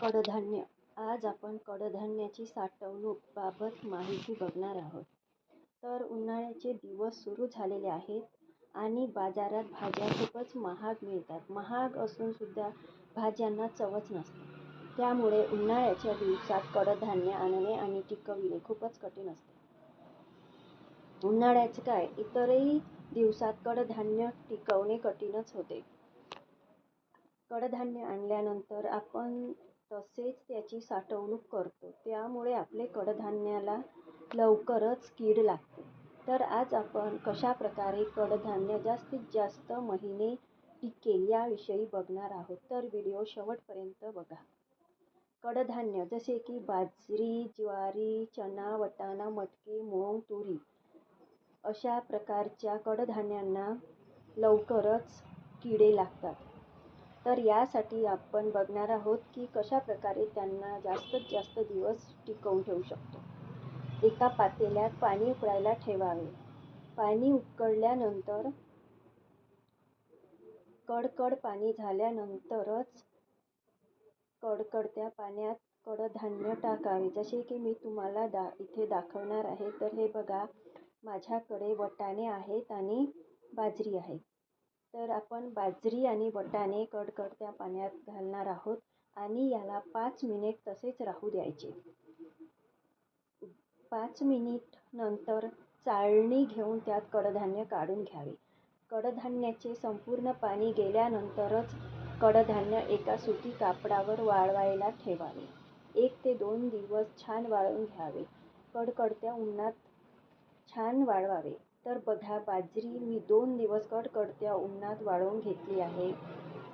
कडधान्य. आज आपण कडधान्याची साठवणूक बाबत माहिती बघणार आहोत. तर उन्हाळ्याचे दिवस सुरू झालेले आहेत आणि बाजारात भाज्या खूपच महाग मिळतात. महाग असून सुद्धा भाज्यांना चवच नसते. त्यामुळे उन्हाळ्याच्या दिवसात कडधान्य आणणे आणि टिकविणे खूपच कठीण असते. उन्हाळ्याचं काय? इतरही दिवसात कडधान्य टिकवणे कठीणच होते. कडधान्य आणल्यानंतर आपण तसेच त्याची साठवणूक करतो. त्यामुळे आपले कडधान्याला लवकरच कीड लागते. तर आज आपण कशाप्रकारे कडधान्य जास्तीत जास्त महिने टिकेल याविषयी बघणार आहोत. तर व्हिडिओ शेवटपर्यंत बघा. कडधान्य जसे की बाजरी ज्वारी चणा वाटाणा मटकी मूग तुरी अशा प्रकारच्या कडधान्यांना लवकरच किडे लागतात. तर यासाठी आपण बघणार आहोत की कशा प्रकारे त्यांना जास्तीत जास्त दिवस टिकवून ठेवू शकतो. एका पातेल्यात पाणी उकळायला ठेवावे. पाणी उकळल्यानंतर कडकड पाणी झाल्यानंतरच कडकडत्या पाण्यात कडधान्य टाकावे. जसे की मी तुम्हाला दा इथे दाखवणार आहे. तर हे बघा माझ्याकडे वटाणे आहेत आणि बाजरी आहे. तर आपण बाजरी आणि बटाणे कडकडत्या पाण्यात घालणार आहोत आणि याला पाच मिनिट तसेच राहू द्यायचे. पाच मिनिट नंतर चाळणी घेऊन त्यात कडधान्य काढून घ्यावे. कडधान्याचे संपूर्ण पाणी गेल्यानंतरच कडधान्य एका सुती कापडावर वाळवायला ठेवावे. एक ते दोन दिवस छान वाळवून घ्यावे. कडकडत्या उन्हात छान वाळवावे. तर बघा बाजरी मी दोन दिवस कडकडत्या उन्हात वाळवून घेतली आहे.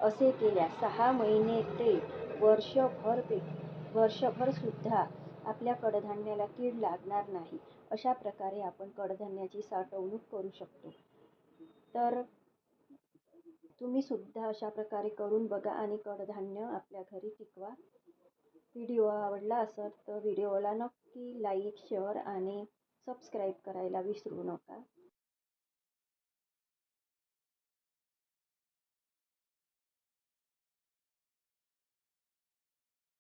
असे केल्यास सहा महिने ते वर्षभर ते वर्षभरसुद्धा आपल्या कडधान्याला कीड लागणार नाही. अशा प्रकारे आपण कडधान्याची साठवणूक करू शकतो. तर तुम्ही सुद्धा अशा प्रकारे करून बघा आणि कडधान्य आपल्या घरी टिकवा. व्हिडिओ आवडला असेल तर व्हिडिओला नक्की लाईक शेअर आणि सबस्क्राईब करायला विसरू नका.